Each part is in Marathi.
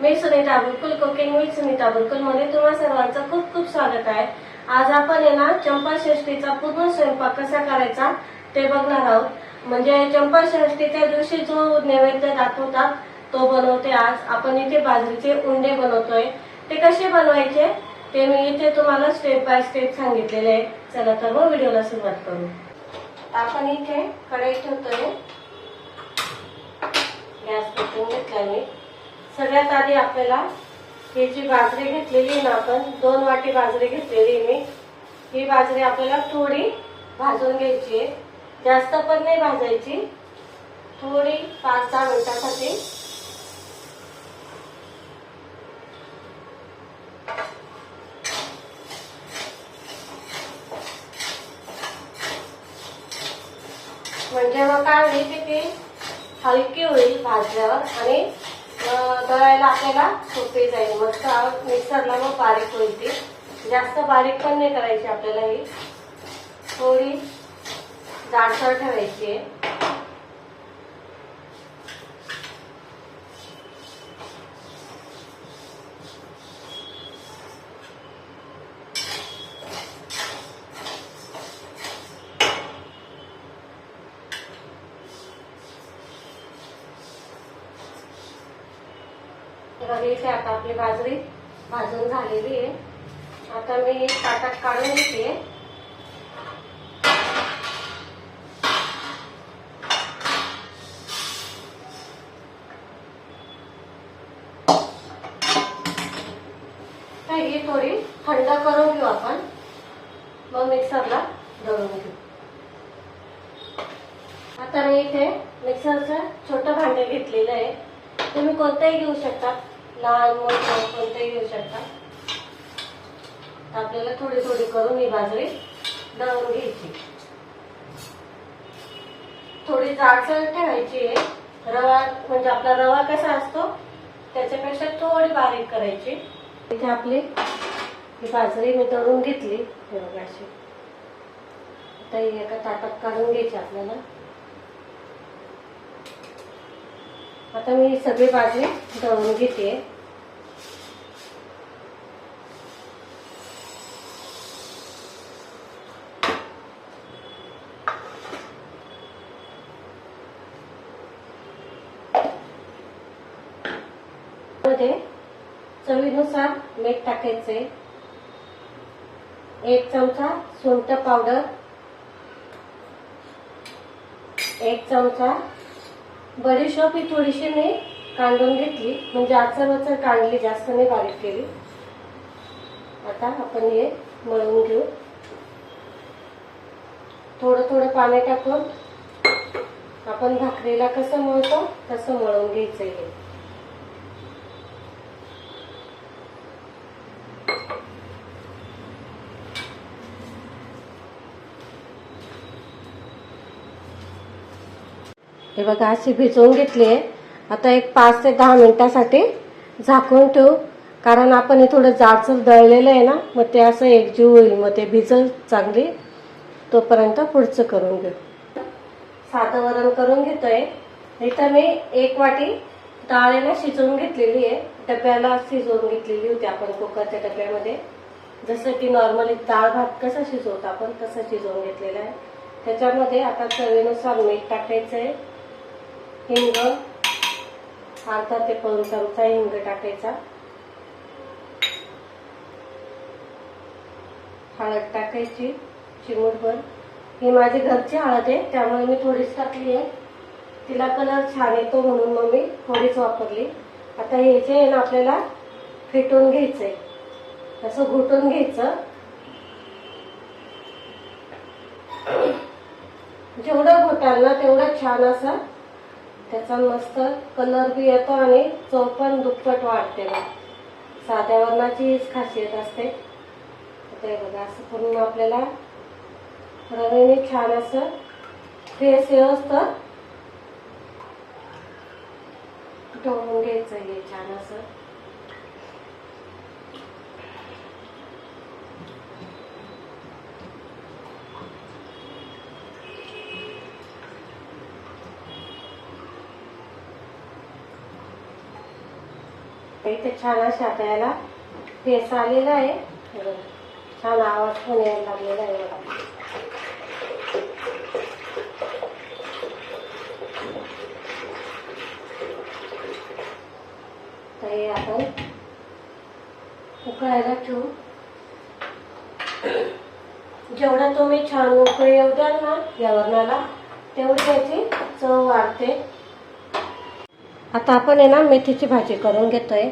Me Sunita Bulkul cooking with Sunita बुलकुलमध्ये तुम्हा सर्वांचं खूप खूप स्वागत आहे. आज आपण आहे ना चंपा पूर्ण स्वयंपाक कसा करायचा ते बघणार आहोत. म्हणजे चंपाषष्टीच्या दिवशी जो नैवेद्य दाखवतात तो बनवते आज. आपण इथे बाजरीचे उंडे बनवतोय. ते कसे बनवायचे ते मी इथे तुम्हाला स्टेप बाय स्टेप सांगितलेले आहे. चला तर मग व्हिडिओला सुरुवात करू. आपण इथे कढई ठेवतोय. गॅस पेटवून घेतला मी. सगळ्यात आधी आपल्याला ही जी बाजरी घेतलेली आहे ना आपण दोन वाटी बाजरी घेतलेली मी. ही बाजरी आपल्याला थोडी भाजून घ्यायची आहे. जास्त पण नाही भाजायची. थोडी पाच दहा मिनिटासाठी. म्हणजे मग काय होईल की ती हलकी होईल भाजल्यावर आणि दळायला आपल्याला सोपे जाईल. मस्त मिक्सरला मग बारीक होईल ती. जास्त बारीक पण नाही करायची आपल्याला ही. थोडी जाडसर ठेवायची आहे. बघा इथे आता आपली बाजरी भाजून झालेली आहे. आता मी ताटात काढून घेते. ही थोडी थंड करून घेऊ आपण. मग मिक्सरला दळून घेऊ. आता मी इथे मिक्सरचं छोटं भांडे घेतलेलं आहे. तुम्ही कोणतंही घेऊ शकता. लहान मोठं कोणते घेऊ शकता. आपल्याला थोडी थोडी करून ही बाजरी दळून घ्यायची. थोडी जाडसर ठेवायची आहे. रवा म्हणजे आपला रवा कसा असतो त्याच्यापेक्षा थोडी बारीक करायची. इथे आपली ही बाजरी मी दळून घेतली. हे बघा अशी. आता ही एका ताटात काढून घ्यायची आपल्याला. आता मी सगळी बाजरी दळून घेते. मध्ये चवीनुसार मीठ टाकायचे. एक चमचा सुंठ पावडर. एक चमचा बडीशोप ही थोडीशी मी कांडून घेतली. म्हणजे आचर वचर काढली जास्त नाही बारीक केली. आता आपण हे मळून घेऊ. थोडं थोडं पाणी टाकून आपण भाकरीला कसं मळतो तसं मळून घ्यायचं हे. हे बघा अशी भिजवून घेतली. आहे आता एक पाच ते दहा मिनिटासाठी झाकून ठेवू. कारण आपण हे थोडं जाडसर दळलेलं आहे ना मग ते असं एकजीव होईल. मग ते भिजल चांगली. तोपर्यंत पुढचं करून घेऊ. साधं वरण करून घेतोय. इथं मी एक वाटी डाळ ना शिजवून घेतलेली आहे. डब्याला शिजवून घेतलेली होती आपण कुकरच्या डब्यामध्ये. जसं की नॉर्मली डाळ भात कसा शिजवतो आपण तसं शिजवून घेतलेलं आहे. त्याच्यामध्ये आता चवीनुसार मीठ टाकायचं आहे. हिंग अर्धा ते पाऊन चमचा हिंग टाकायचा. हळद टाकायची चिमूटभर. ही माझी घरची हळद आहे त्यामुळे मी थोडीच टाकली आहे. तिला कलर छान येतो म्हणून मग मी थोडीच वापरली. आता हे जे आहे ना आपल्याला फेटून आहे असं घुटून घ्यायचं. जेवढं घोटाल ना तेवढं छान असं त्याचा मस्त कलर बी येतो आणि चव पण दुप्पट वाढते बघ. साध्या वर्णाची हीच खासियत असते. ते बघा असं करून आपल्याला रवीने छान असं फेस व्यवस्थित ढवळून घ्यायचं हे छान असं. तर इथे छान अशा आता याला फेस आलेला आहे. छान आवाज पण यायला लागलेला आहे मला तर हे आपण उकळायला ठेवू. जेवढा तुम्ही छान उकळी येऊ द्याल ना या वरणाला तेवढी त्याची चव वाढते. आता आपण आहे ना मेथीची भाजी करून घेतोय.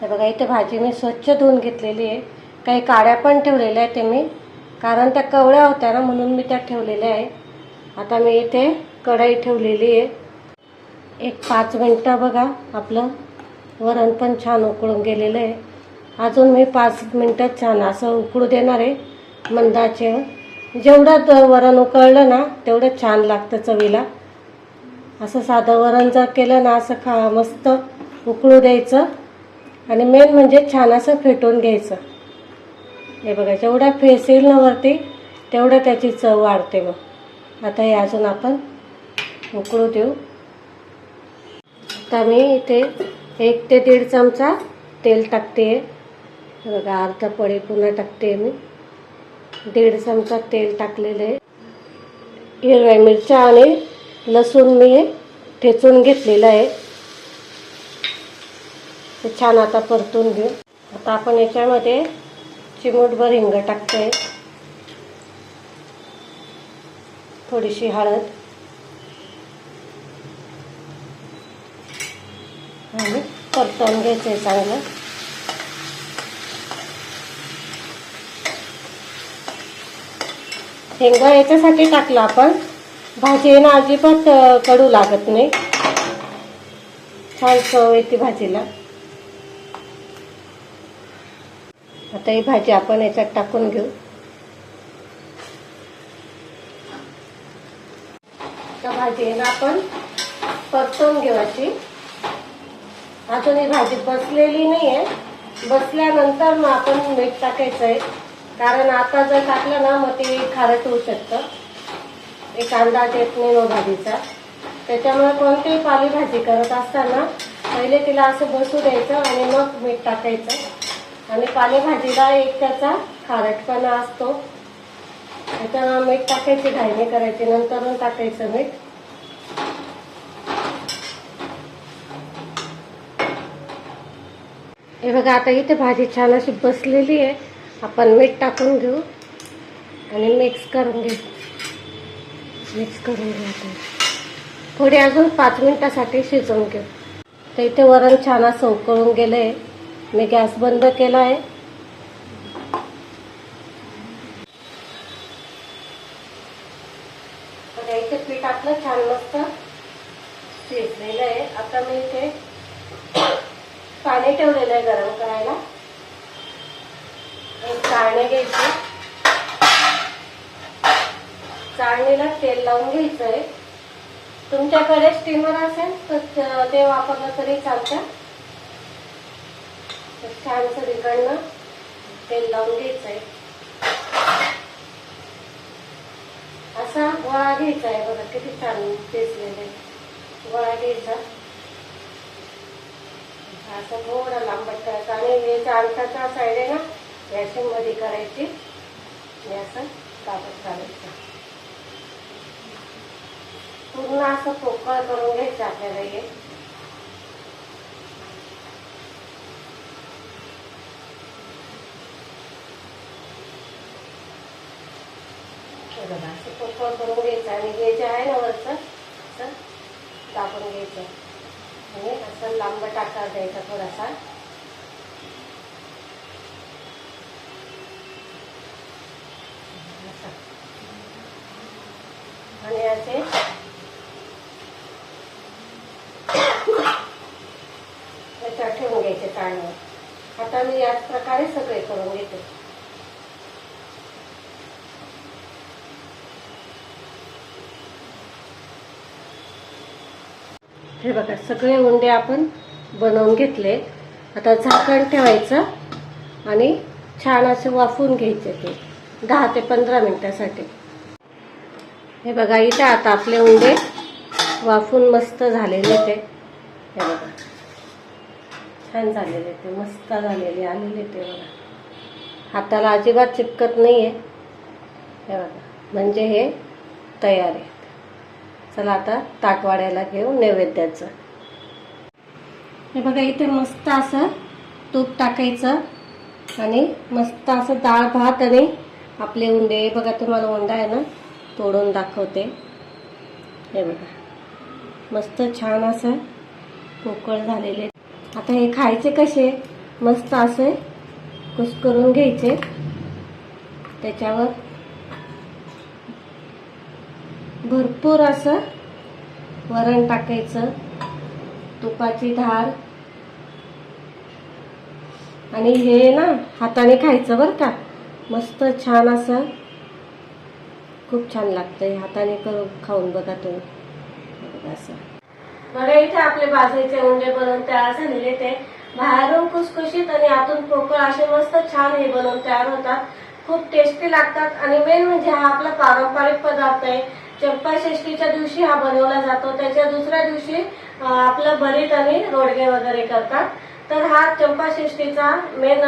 हे बघा इथे भाजी मी स्वच्छ धुवून घेतलेली आहे. काही काड्या पण ठेवलेल्या आहेत ते मी कारण त्या कवळ्या होत्या ना म्हणून मी त्या ठेवलेल्या आहे. आता मी इथे कढाई ठेवलेली आहे. एक पाच मिनटं बघा आपलं वरण पण छान उकळून गेलेलं आहे. अजून मी पाच मिनटं छान असं उकळू देणार आहे. मंदाचे जेवढं वरण उकळलं ना तेवढं छान लागतं चवीला. असं साधं वरण जर केलं ना असं खा मस्त उकळू द्यायचं. आणि मेन म्हणजे छान असं फेटून घ्यायचं. हे बघा जेवढा फेस येईल ना वरती तेवढं त्याची चव वाढते मग. आता हे अजून आपण उकळू देऊ. आता मी इथे एक ते दीड चमचा तेल टाकते बघा अर्धा पळी पुन्हा टाकते मी. दीड चमचा तेल टाकलेलं आहे. हिरव्या मिरच्या आणि लसूण मी ठेचून घेतलेलं आहे. ते छान आता परतून घेऊ. आता आपण याच्यामध्ये चिमूटभर हिंग टाकतोय. थोडीशी हळद. आणि परतवून घ्यायचं आहे चांगलं. शेंगा याच्यासाठी टाकलं आपण. भाजी ना अजिबात कडू लागत नाही. छान चव येते भाजीला. आता ही भाजी आपण याच्यात टाकून घेऊ. तर भाजी आहे ना आपण परतवून घेऊ अशी अजून ही भाजी बसलेली नाही आहे बसल्यानंतर मग आपण मीठ टाकायचं आहे कारण आता जर टाकलं ना मग ते खारट होऊ शकतं. एक अंदाज येत नाही भाजीचा त्याच्यामुळे कोणतीही पालेभाजी करत असताना पहिले तिला असं बसू द्यायचं आणि मग मीठ टाकायचं. आणि पालेभाजीला एक त्याचा खारटपणा असतो. त्याच्यामुळे मीठ टाकायची घायणी करायची नंतरून टाकायचं मीठ. हे बघा आता इथे भाजी छान अशी बसलेली आहे. आपण मीठ टाकून घेऊ आणि मिक्स करून घेऊ. मिक्स करून घेऊ थोडी अजून पाच मिनिटासाठी शिजवून घेऊ. तर इथे वरण छान असं उकळून गेलं आहे मी गॅस बंद केला आहे इथे पीठ आपलं छान मस्त शिजलेलं आहे. आता मी इथे पाणी ठेवलेलं आहे गरम करायला. एक चाळणी घ्यायची. चाळणीला तेल लावून घ्यायचं आहे तुमच्याकडे स्टीमर असेल तर ते वापरलं तरी चालतं. छान सगळीकडनं तेल लावून घ्यायचं आहे असा गोळा घ्यायचा आहे बघा किती छान पेचलेले गोळा घ्यायचा. असं थोडं लांबट करायचा आणि हे जाणताचा साईड आहे ना गॅसिंगमध्ये करायची. आणि असं कापत चालायचं पूर्ण असं पोकळ करून घ्यायचं आपल्याला हे. बघा असं पोकळ करून घ्यायचं आणि हे जे आहे ना वरचं असं दाबून घ्यायचं. आणि असं लांब आकार द्यायचा थोडासा. आणि असे ठेवून आता मी याच प्रकारे सगळे करून घेते. हे बघा सगळे उंडे आपण बनवून घेतले. आता झाकण ठेवायचं आणि छान असे वाफवून घ्यायचे ते दहा ते पंधरा मिनिटासाठी. हे बघा इथे आता आपले उंडे वाफून मस्त झालेले ते. हे बघा. छान झालेले ते मस्त झालेले आलेले ते बघा. हाताला अजिबात चिपकत नाही आहे हे बघा म्हणजे हे तयार आहे चला आता ताकवाड्याला घेऊ नैवेद्याचं. हे बघा इथे मस्त असं तूप टाकायचं आणि मस्त असं डाळ भात आणि आपले उंडे हे बघा तुम्हाला उंडा आहे ना तोडून दाखवते. हे बघा मस्त छान असं पोकळ झालेले. आता हे खायचे कसे? मस्त असे कुस्करून घ्यायचे. त्याच्यावर भरपूर असं वरण टाकायचं. तुपाची धार. आणि हे ना हाताने खायचं बरं का. मस्त छान असं खूप छान लागतंय हाताने करून खाऊन बघा तुम्ही. असं. बघा इथे आपले बाजरीचे उंडे बनवून तयार झालेले ते. बाहेरून खुसखुशीत आणि आतून पोकळ असे मस्त छान हे बनवून तयार होतात. खूप टेस्टी लागतात आणि मेन म्हणजे हा आपला पारंपरिक पदार्थ आहे. चप्पा षष्टीच्या दिवशी हा बनवला जातो. त्याच्या दुसऱ्या दिवशी आपलं भरीत आणि रोडगे वगैरे करतात. तर हा चंपाषष्टीचा मेन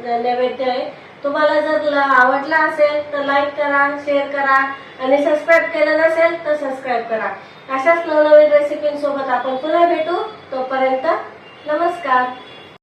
नैवेद्य आहे. तुम्हाला जर ल- आवडला असेल तर लाईक करा शेअर करा. आणि सबस्क्राईब केलं नसेल तर सबस्क्राईब करा. अशाच नवनवीन रेसिपींसोबत आपण पुन्हा भेटू. तोपर्यंत नमस्कार.